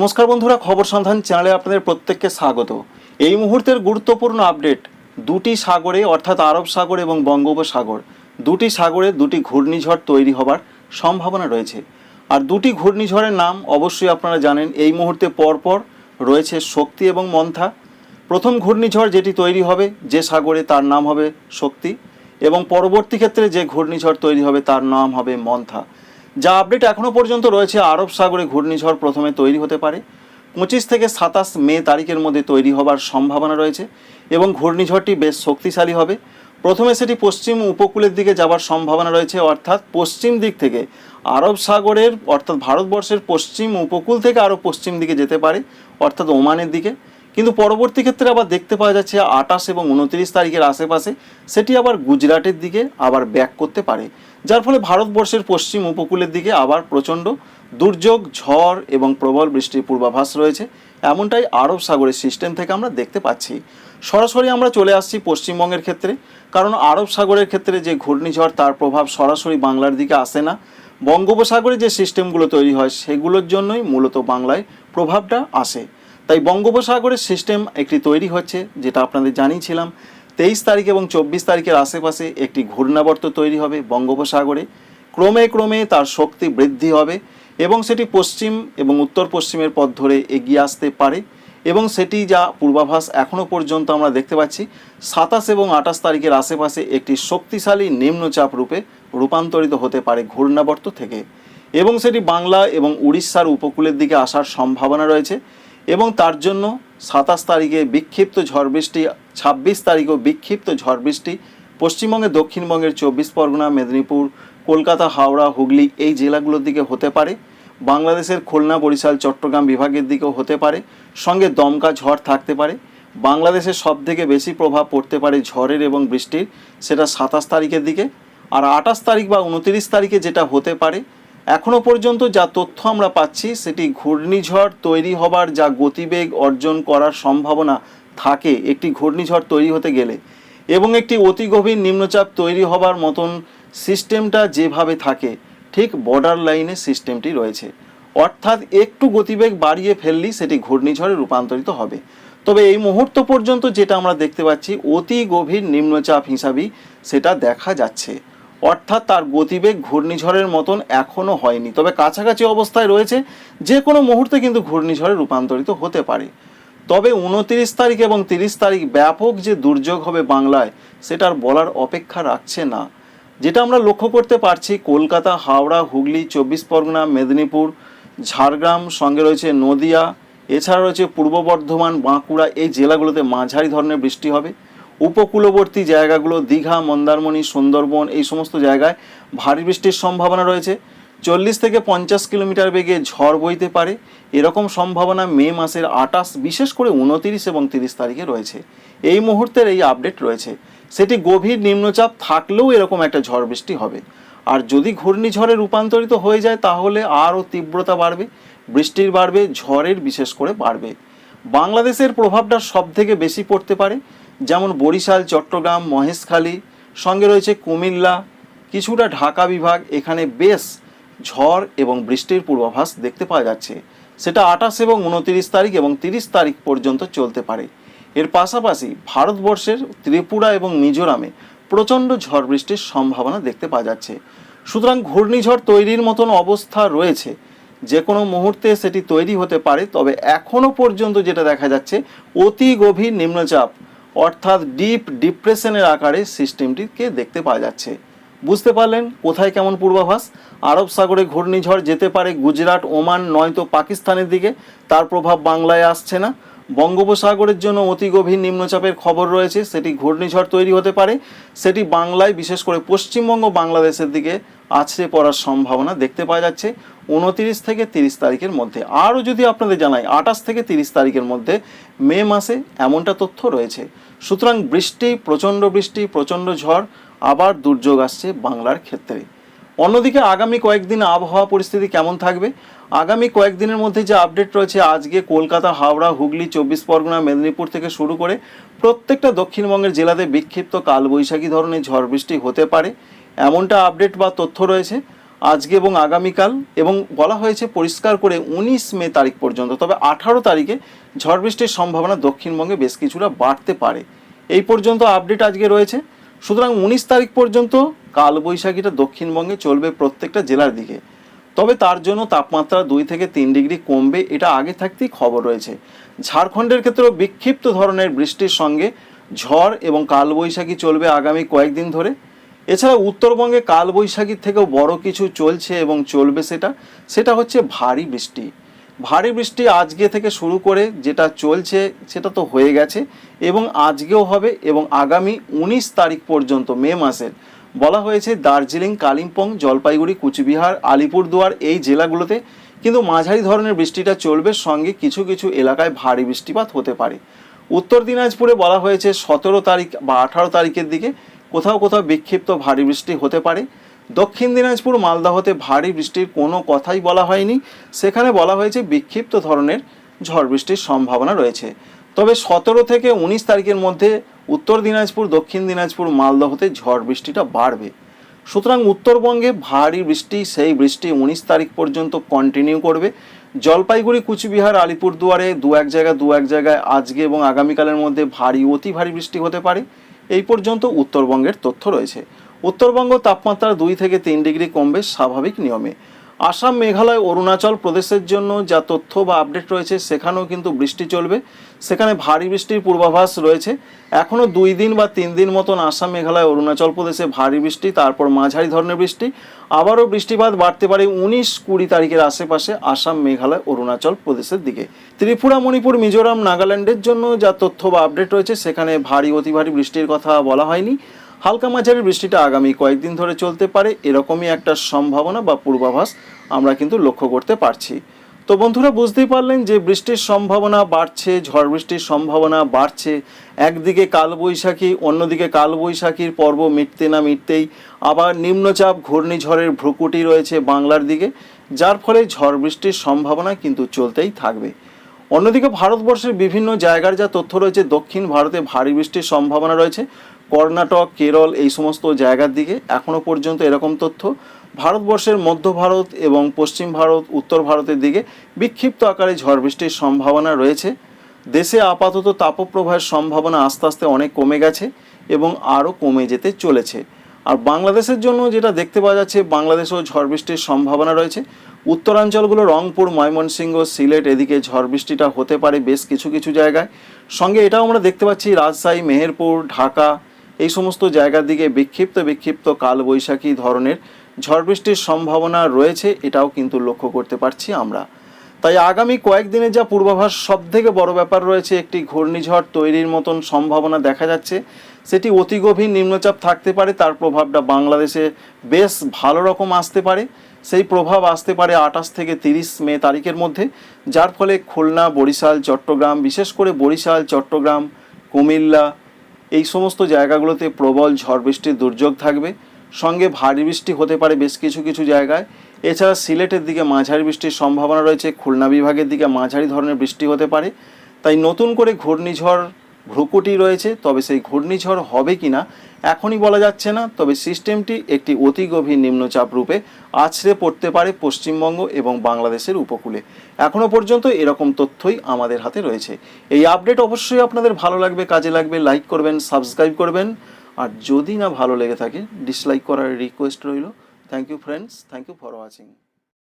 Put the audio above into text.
নমস্কার বন্ধুরা, খবর সন্ধান চ্যানেলে আপনাদের প্রত্যেককে স্বাগত। এই মুহূর্তের গুরুত্বপূর্ণ আপডেট, দুটি সাগরে, অর্থাৎ আরব সাগর এবং বঙ্গোপসাগর, দুটি সাগরে দুটি ঘূর্ণিঝড় তৈরি হবার সম্ভাবনা রয়েছে। আর দুটি ঘূর্ণিঝড়ের নাম অবশ্যই আপনারা জানেন, এই মুহূর্তে পরপর রয়েছে শক্তি এবং মন্থা। প্রথম ঘূর্ণিঝড় যেটি তৈরি হবে, যে সাগরে তার নাম হবে শক্তি, এবং পরবর্তী ক্ষেত্রে যে ঘূর্ণিঝড় তৈরি হবে, তার নাম হবে মন্থা। যা আপডেট এখনও পর্যন্ত রয়েছে, আরব সাগরে ঘূর্ণিঝড় প্রথমে তৈরি হতে পারে। পঁচিশ থেকে সাতাশ মে তারিখের মধ্যে তৈরি হবার সম্ভাবনা রয়েছে এবং ঘূর্ণিঝড়টি বেশ শক্তিশালী হবে। প্রথমে সেটি পশ্চিম উপকূলের দিকে যাবার সম্ভাবনা রয়েছে, অর্থাৎ পশ্চিম দিক থেকে আরব সাগরের, অর্থাৎ ভারতবর্ষের পশ্চিম উপকূল থেকে আরও পশ্চিম দিকে যেতে পারে, অর্থাৎ ওমানের দিকে। কিন্তু পরবর্তী ক্ষেত্রে আবার দেখতে পাওয়া যাচ্ছে আটাশ এবং উনত্রিশ তারিখের আশেপাশে, সেটি আবার গুজরাটের দিকে আবার ব্যাক করতে পারে। যার ফলে ভারতবর্ষের পশ্চিম উপকূলের দিকে আবার প্রচণ্ড দুর্যোগ, ঝড় এবং প্রবল বৃষ্টির পূর্বাভাস রয়েছে। এমনটাই আরব সাগরের সিস্টেম থেকে আমরা দেখতে পাচ্ছি। সরাসরি আমরা চলে আসছি পশ্চিমবঙ্গের ক্ষেত্রে, কারণ আরব সাগরের ক্ষেত্রে যে ঘূর্ণিঝড়, তার প্রভাব সরাসরি বাংলার দিকে আসে না। বঙ্গোপসাগরে যে সিস্টেমগুলো তৈরি হয়, সেগুলোর জন্যই মূলত বাংলায় প্রভাবটা আসে। তাই বঙ্গোপসাগরের সিস্টেম একটি তৈরি হচ্ছে, যেটা আপনাদের জানিয়েছিলাম। তেইশ তারিখ এবং চব্বিশ তারিখের আশেপাশে একটি ঘূর্ণাবর্ত তৈরি হবে বঙ্গোপসাগরে। ক্রমে ক্রমে তার শক্তি বৃদ্ধি হবে এবং সেটি পশ্চিম এবং উত্তর পশ্চিমের পথ ধরে এগিয়ে আসতে পারে এবং সেটি যা পূর্বাভাস এখনও পর্যন্ত আমরা দেখতে পাচ্ছি, সাতাশ এবং আঠাশ তারিখের আশেপাশে একটি শক্তিশালী নিম্নচাপ রূপে রূপান্তরিত হতে পারে ঘূর্ণাবর্ত থেকে এবং সেটি বাংলা এবং উড়িষ্যার উপকূলের দিকে আসার সম্ভাবনা রয়েছে। এবং তার জন্য সাতাশ তারিখে বিক্ষিপ্ত ঝড় বৃষ্টি, ছাব্বিশ তারিখেও বিক্ষিপ্ত ঝড় বৃষ্টি পশ্চিমবঙ্গের দক্ষিণবঙ্গের চব্বিশ পরগনা, মেদিনীপুর, কলকাতা, হাওড়া, হুগলি এই জেলাগুলোর দিকে হতে পারে। বাংলাদেশের খুলনা, বরিশাল, চট্টগ্রাম বিভাগের দিকেও হতে পারে। সঙ্গে দমকা ঝড় থাকতে পারে। বাংলাদেশের সব থেকে বেশি প্রভাব পড়তে পারে ঝড়ের এবং বৃষ্টির, সেটা সাতাশ তারিখের দিকে। আর আঠাশ তারিখ বা উনতিরিশ তারিখে যেটা হতে পারে এখনও পর্যন্ত যা তথ্য আমরা পাচ্ছি, সেটি ঘূর্ণিঝড় তৈরি হবার যা গতিবেগ অর্জন করার সম্ভাবনা থাকে, একটি ঘূর্ণিঝড় তৈরি হতে গেলে। এবং একটি অতি গভীর নিম্নচাপ তৈরি হবার মতন সিস্টেমটা যেভাবে থাকে, ঠিক বর্ডার লাইনে সিস্টেমটি রয়েছে। অর্থাৎ একটু গতিবেগ বাড়িয়ে ফেললেই সেটি ঘূর্ণিঝড়ে রূপান্তরিত হবে। তবে এই মুহূর্ত পর্যন্ত যেটা আমরা দেখতে পাচ্ছি, অতি গভীর নিম্নচাপ হিসাবেই সেটা দেখা যাচ্ছে। অর্থাৎ তার গতিবেগ ঘূর্ণিঝড়ের মতন এখনও হয়নি। তবে কাছাকাছি অবস্থায় রয়েছে যে কোনো মুহূর্তে কিন্তু ঘূর্ণিঝড়ে রূপান্তরিত হতে পারে। তবে উনতিরিশ তারিখ এবং তিরিশ তারিখ ব্যাপক যে দুর্যোগ হবে বাংলায়, সেটার বলার অপেক্ষা রাখছে না। যেটা আমরা লক্ষ্য করতে পারছি, কলকাতা, হাওড়া, হুগলি, চব্বিশ পরগনা, মেদিনীপুর, ঝাড়গ্রাম, সঙ্গে রয়েছে নদিয়া, এছাড়া রয়েছে পূর্ব বর্ধমান, বাঁকুড়া, এই জেলাগুলোতে মাঝারি ধরনের বৃষ্টি হবে। উপকূলবর্তী জায়গাগুলো, দীঘা, মন্দারমণি, সুন্দরবন, এই সমস্ত জায়গায় ভারী বৃষ্টির সম্ভাবনা রয়েছে। চল্লিশ থেকে পঞ্চাশ কিলোমিটার বেগে ঝড় বইতে পারে। এরকম সম্ভাবনা মে মাসের আটাশ বিশেষ করে উনতিরিশ এবং তিরিশ তারিখে রয়েছে। এই মুহূর্তের এই আপডেট রয়েছে। সেটি গভীর নিম্নচাপ থাকলেও এরকম একটা ঝড় বৃষ্টি হবে। আর যদি ঘূর্ণিঝড়ে রূপান্তরিত হয়ে যায়, তাহলে আরও তীব্রতা বাড়বে, বৃষ্টির বাড়বে, ঝড়ের বিশেষ করে বাড়বে। বাংলাদেশের প্রভাবটা সব থেকে বেশি পড়তে পারে। যেমন বরিশাল, চট্টগ্রাম, মহেশখালী, সঙ্গে রয়েছে কুমিল্লা, কিছুটা ঢাকা বিভাগ, এখানে বেশ ঝড় এবং বৃষ্টির পূর্বাভাস দেখতে পাওয়া যাচ্ছে। সেটা আঠাশ এবং উনতিরিশ তারিখ এবং তিরিশ তারিখ পর্যন্ত চলতে পারে। এর পাশাপাশি ভারতবর্ষের ত্রিপুরা এবং মিজোরামে প্রচণ্ড ঝড় বৃষ্টির সম্ভাবনা দেখতে পাওয়া যাচ্ছে। সুতরাং ঘূর্ণিঝড় তৈরির মতন অবস্থা রয়েছে। যে কোনো মুহূর্তে সেটি তৈরি হতে পারে, তবে এখনও পর্যন্ত যেটা দেখা যাচ্ছে, অতি গভীর নিম্নচাপ অর্থাৎ ডিপ ডিপ্রেশনের আকারে সিস্টেমটিকে দেখতে পাওয়া যাচ্ছে। বুঝতে পারলেন কোথায় কেমন পূর্বাভাস? আরব সাগরে ঘূর্ণিঝড় যেতে পারে গুজরাট, ওমান, নয়তো পাকিস্তানের দিকে। তার প্রভাব বাংলায় আসছে না। বঙ্গোপসাগরের জন্য অতি গভীর নিম্নচাপের খবর রয়েছে। সেটি ঘূর্ণিঝড় তৈরি হতে পারে। সেটি বাংলায়, বিশেষ করে পশ্চিমবঙ্গ বাংলাদেশের দিকে আছড়ে পড়ার সম্ভাবনা দেখতে পাওয়া যাচ্ছে উনতিরিশ থেকে তিরিশ তারিখের মধ্যে। আরও যদি আপনাদের জানাই, আঠাশ থেকে তিরিশ তারিখের মধ্যে মে মাসে এমনটা তথ্য রয়েছে। সুতরাং বৃষ্টি, প্রচণ্ড বৃষ্টি, প্রচণ্ড ঝড়, আবার দুর্যোগ আসছে বাংলার ক্ষেত্রে। অন্যদিকে আগামী কয়েকদিন আবহাওয়া পরিস্থিতি কেমন থাকবে? আগামী কয়েকদিনের মধ্যে যে আপডেট রয়েছে, আজকে কলকাতা, হাওড়া, হুগলি, চব্বিশ পরগনা, মেদিনীপুর থেকে শুরু করে প্রত্যেকটা দক্ষিণবঙ্গের জেলাতে বিক্ষিপ্ত কালবৈশাখী ধরনের ঝড় বৃষ্টি হতে পারে। এমনটা আপডেট বা তথ্য রয়েছে আজকে এবং আগামীকাল এবং বলা হয়েছে পরিষ্কার করে উনিশ মে তারিখ পর্যন্ত। তবে আঠারো তারিখে ঝড় বৃষ্টির সম্ভাবনা দক্ষিণবঙ্গে বেশ কিছুটা বাড়তে পারে। এই পর্যন্ত আপডেট আজকে রয়েছে। সুতরাং উনিশ তারিখ পর্যন্ত কালবৈশাখীটা দক্ষিণবঙ্গে চলবে প্রত্যেকটা জেলার দিকে। তবে তার জন্য তাপমাত্রা দুই থেকে তিন ডিগ্রি কমবে, এটা আগে থাকতেই খবর রয়েছে। ঝাড়খণ্ডের ক্ষেত্রেও বিক্ষিপ্ত ধরনের বৃষ্টির সঙ্গে ঝড় এবং কালবৈশাখী চলবে আগামী কয়েকদিন ধরে। এছাড়া উত্তরবঙ্গে কালবৈশাখীর থেকেও বড় কিছু চলছে এবং চলবে সেটা সেটা হচ্ছে ভারী বৃষ্টি। ভারী বৃষ্টি আজকে থেকে শুরু করে যেটা চলছে সেটা তো হয়ে গেছে এবং আজকেও হবে এবং আগামী উনিশ তারিখ পর্যন্ত মে মাসের বলা হয়েছে দার্জিলিং, কালিম্পং, জলপাইগুড়ি, কুচবিহার, আলিপুরদুয়ার এই জেলাগুলোতে কিন্তু মাঝারি ধরনের বৃষ্টিটা চলবে। সঙ্গে কিছু কিছু এলাকায় ভারী বৃষ্টিপাত হতে পারে। উত্তর দিনাজপুরে বলা হয়েছে সতেরো তারিখ বা আঠারো তারিখের দিকে কোথাও কোথাও বিক্ষিপ্ত ভারী বৃষ্টি হতে পারে। দক্ষিণ দিনাজপুর, মালদাহতে ভারী বৃষ্টির কোনো কথাই বলা হয়নি। সেখানে বলা হয়েছে বিক্ষিপ্ত ধরনের ঝড় বৃষ্টির সম্ভাবনা রয়েছে। তবে সতেরো থেকে উনিশ তারিখের মধ্যে উত্তর দিনাজপুর, দক্ষিণ দিনাজপুর, মালদহতে ঝড় বৃষ্টিটা বাড়বে। সুতরাং উত্তরবঙ্গে ভারী বৃষ্টি, সেই বৃষ্টি উনিশ তারিখ পর্যন্ত কন্টিনিউ করবে। জলপাইগুড়ি, কুচবিহার, আলিপুরদুয়ারে দু এক জায়গায় দু এক জায়গায় আজকে এবং আগামীকালের মধ্যে ভারী, অতি ভারী বৃষ্টি হতে পারে। এই পর্যন্ত উত্তরবঙ্গের তথ্য রয়েছে। উত্তরবঙ্গ তাপমাত্রা দুই থেকে তিন ডিগ্রি কমবে স্বাভাবিক নিয়মে। আসাম মেঘালয় অরুণাচল প্রদেশের জন্য যা তথ্য বা আপডেট রয়েছে, সেখানেও কিন্তু বৃষ্টি চলবে। সেখানে ভারী বৃষ্টির পূর্বাভাস রয়েছে। এখনও দুই দিন বা তিন দিন মতন আসাম, মেঘালয়, অরুণাচল প্রদেশে ভারী বৃষ্টি, তারপর মাঝারি ধরনের বৃষ্টি। আবারও বৃষ্টিপাত বাড়তে পারে উনিশ কুড়ি তারিখের আশেপাশে আসাম, মেঘালয়, অরুণাচল প্রদেশের দিকে। ত্রিপুরা, মণিপুর, মিজোরাম, নাগাল্যান্ডের জন্য যা তথ্য বা আপডেট রয়েছে, সেখানে ভারী, অতি ভারী বৃষ্টির কথা বলা হয়নি। হালকা মাঝারি বৃষ্টিটা আগামী কয়েকদিন ধরে চলতে পারে, এরকমই একটা সম্ভাবনা বা পূর্বাভাস আমরা কিন্তু লক্ষ্য করতে পারছি। তো বন্ধুরা, বুঝতেই পারলেন যে বৃষ্টির সম্ভাবনা বাড়ছে, ঝড় বৃষ্টির সম্ভাবনা বাড়ছে। একদিকে কালবৈশাখী, অন্যদিকে কালবৈশাখীর পর্ব মিটতে না মিটতেই আবার নিম্নচাপ, ঘূর্ণিঝড়ের ভ্রুকুটি রয়েছে বাংলার দিকে, যার ফলে ঝড় বৃষ্টির সম্ভাবনা কিন্তু চলতেই থাকবে। অন্যদিকে ভারতবর্ষের বিভিন্ন জায়গার যা তথ্য রয়েছে, দক্ষিণ ভারতে ভারী বৃষ্টির সম্ভাবনা রয়েছে। কর্ণাটক, কেরল এই সমস্ত জায়গার দিকে এখনও পর্যন্ত এরকম তথ্য ভারতবর্ষের মধ্য ভারত এবং পশ্চিম ভারত, উত্তর ভারতের দিকে বিক্ষিপ্ত আকারে ঝড় বৃষ্টির সম্ভাবনা রয়েছে। দেশে আপাতত তাপপ্রবাহের সম্ভাবনা আস্তে আস্তে অনেক কমে গেছে এবং আরও কমে যেতে চলেছে। আর বাংলাদেশের জন্য যেটা দেখতে পাওয়া যাচ্ছে, বাংলাদেশেও ঝড় বৃষ্টির সম্ভাবনা রয়েছে। উত্তরাঞ্চলগুলো, রংপুর, ময়মনসিংহ, সিলেট এদিকে ঝড় বৃষ্টিটা হতে পারে বেশ কিছু কিছু জায়গায়। সঙ্গে এটাও আমরা দেখতে পাচ্ছি, রাজশাহী, মেহেরপুর, ঢাকা এই সমস্ত জায়গার দিকে বিক্ষিপ্ত বিক্ষিপ্ত কালবৈশাখী ধরনের ঝড় বৃষ্টির সম্ভাবনা রয়েছে, এটাও কিন্তু লক্ষ্য করতে পারছি আমরা। তাই আগামী কয়েকদিনে যা পূর্বাভাস সব থেকে বড় ব্যাপার রয়েছে একটি ঘূর্ণিঝড় তৈরির মতন সম্ভাবনা দেখা যাচ্ছে। সেটি অতি গভীর নিম্নচাপ থাকতে পারে, তার প্রভাবটা বাংলাদেশে বেশ ভালো রকম আসতে পারে। সেই প্রভাব আসতে পারে আঠাশ থেকে তিরিশ মে তারিখের মধ্যে, যার ফলে খুলনা, বরিশাল, চট্টগ্রাম, বিশেষ করে বরিশাল, চট্টগ্রাম, কুমিল্লা এই সমস্ত জায়গাগুলোতে প্রবল ঝড় বৃষ্টির দুর্যোগ থাকবে। সঙ্গে ভারী বৃষ্টি হতে পারে বেশ কিছু কিছু জায়গায়। এছাড়া সিলেটের দিকে মাঝারি বৃষ্টির সম্ভাবনা রয়েছে। খুলনা বিভাগের দিকে মাঝারি ধরনের বৃষ্টি হতে পারে। তাই নতুন করে ঘূর্ণিঝড় ভ্রুকুটি রয়েছে, তবে সেই ঘূর্ণিঝড় হবে কি না এখনই বলা যাচ্ছে না, তবে সিস্টেমটি একটি অতি গভীর নিম্নচাপ রূপে আছড়ে পড়তে পারে পশ্চিমবঙ্গ এবং বাংলাদেশের উপকূলে। এখনও পর্যন্ত এরকম তথ্যই আমাদের হাতে রয়েছে। এই আপডেট অবশ্যই আপনাদের ভালো লাগবে, কাজে লাগবে, লাইক করবেন, সাবস্ক্রাইব করবেন। আর যদি না ভালো লেগে থাকে ডিসলাইক করার রিকোয়েস্ট রইল। Thank you friends thank you for watching